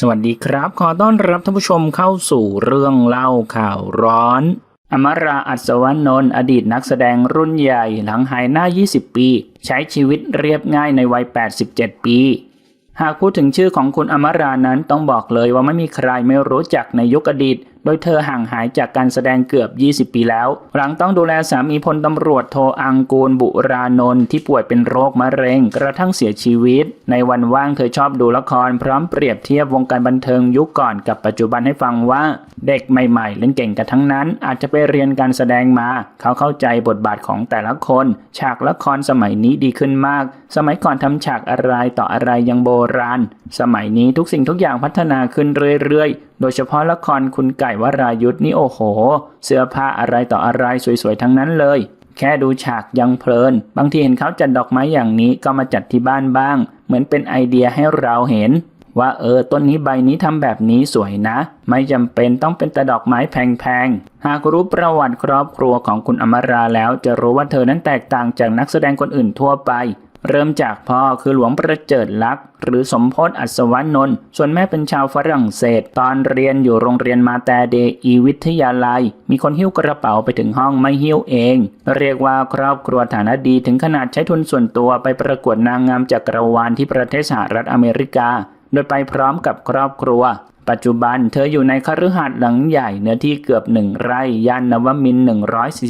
สวัสดีครับ ขอต้อนรับท่านผู้ชมเข้าสู่เรื่องเล่าข่าวร้อน อมราอัศวนนท์อดีตนักแสดงรุ่นใหญ่หลังหายหน้า 20 ปี ใช้ชีวิตเรียบง่ายในวัย 87 ปี หากพูดถึงชื่อของคุณอมรานั้นต้องบอกเลยว่าไม่มีใครไม่รู้จักในยุคอดีต โดยเธอห่างหายจากการแสดงเกือบ 20 ปีแล้ว หลังต้องดูแลสามีพลตำรวจโทอังกูลบุรานนท์ที่ป่วยเป็นโรคมะเร็งกระทั่งเสียชีวิต ในวันว่างเธอชอบดูละครพร้อมเปรียบเทียบวงการบันเทิงยุคก่อนกับปัจจุบันให้ฟังว่า เด็กใหม่ๆ เล่นเก่งกันทั้งนั้น อาจจะไปเรียนการแสดงมา เขาเข้าใจบทบาทของแต่ละคน ฉากละครสมัยนี้ดีขึ้นมาก สมัยก่อนทำฉากอะไรต่ออะไรยังโบราณ สมัยนี้ทุกสิ่งทุกอย่างพัฒนาขึ้นเรื่อยๆ โดยเฉพาะละครคุณไก่วรายุทธ์นี่โอ้โห เสื้อผ้าอะไรต่ออะไรสวยๆทั้งนั้นเลย แค่ดูฉากยังเพลิน บางทีเห็นเขาจัดดอกไม้อย่างนี้ก็มาจัดที่บ้านบ้าง เหมือนเป็นไอเดียให้เราเห็น ว่าเออต้นนี้ใบนี้ทำแบบนี้สวยนะ ไม่จำเป็นต้องเป็นแต่ดอกไม้แพงๆ หากรู้ประวัติครอบครัวของคุณอมราแล้ว จะรู้ว่าเธอนั้นแตกต่างจากนักแสดงคนอื่นทั่วไป เริ่มจากพ่อคือหลวงประเจิดลักษ์หรือสมพศอัศวนนท์ส่วนแม่เป็นชาวฝรั่งเศส ตอนเรียนอยู่โรงเรียนมาแต่เดอีวิทยาลัย มีคนหิ้วกระเป๋าไปถึงห้องไม่หิ้วเอง เรียกว่าครอบครัวฐานะดีถึงขนาดใช้ทุนส่วนตัวไปประกวดนางงามจักรวาลที่ประเทศสหรัฐอเมริกา โดยไปพร้อมกับครอบครัว ปัจจุบันเธออยู่ในคฤหาสน์หลังใหญ่เนื้อที่เกือบหนึ่งไร่ย่านนวมิน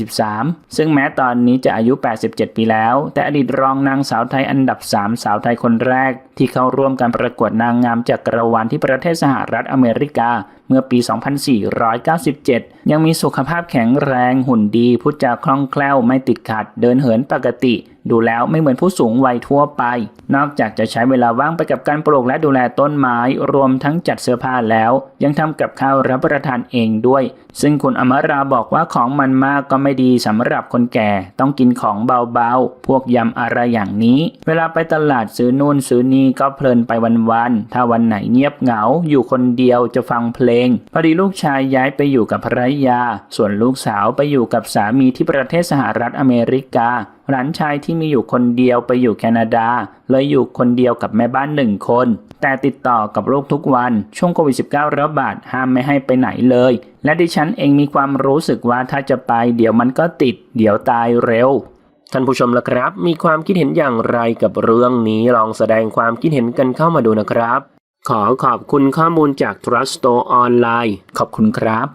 143 ซึ่งแม้ตอนนี้จะอายุ 87 ปีแล้ว แต่อดีตรองนางสาวไทยอันดับ 3 สาวไทยคนแรก ที่เข้าร่วมการประกวดนางงามจักรวาลที่ประเทศสหรัฐอเมริกาเมื่อปี 2497 ยังมีสุขภาพแข็งแรงหุ่นดีพูดจาคล่องแคล่วไม่ติดขัด เดินเหินปกติ ดูแล้วไม่เหมือนผู้สูงวัยทั่วไป นอกจากจะใช้เวลาว่างไปกับการปลูกและดูแลต้นไม้ รวมทั้งจัดเสื้อผ้าแล้ว ยังทำกับข้าวรับประทานเองด้วย ซึ่งคุณอมราบอกว่าของมันมากก็ไม่ดีสำหรับคนแก่ ต้องกินของเบาๆ พวกยำอะไรอย่างนี้ เวลาไปตลาดซื้อนู่นซื้อนี่ก็เพลินไปวันๆ ถ้าวันไหนเงียบเหงา อยู่คนเดียวจะฟังเพลง พอดีลูกชายย้ายไปอยู่กับภรรยา ส่วนลูกสาวไปอยู่กับสามีที่ประเทศสหรัฐอเมริกา หลานชายที่มีอยู่คนเดียวไปอยู่แคนาดา เลยอยู่คนเดียวกับแม่บ้านหนึ่งคน แต่ติดต่อกับลูกทุกวันช่วงโควิด -19 ระบาดห้ามไม่ให้ไปไหนเลย และดิฉันเองมีความรู้สึกว่าถ้าจะไปเดี๋ยวมันก็ติด เดี๋ยวตายเร็วท่านผู้ชมละครับ มีความคิดเห็นอย่างไรกับเรื่องนี้ลองแสดงความคิดเห็นกันเข้ามาดูนะครับ ขอขอบคุณข้อมูลจาก Trust Store ออนไลน์ขอบคุณครับ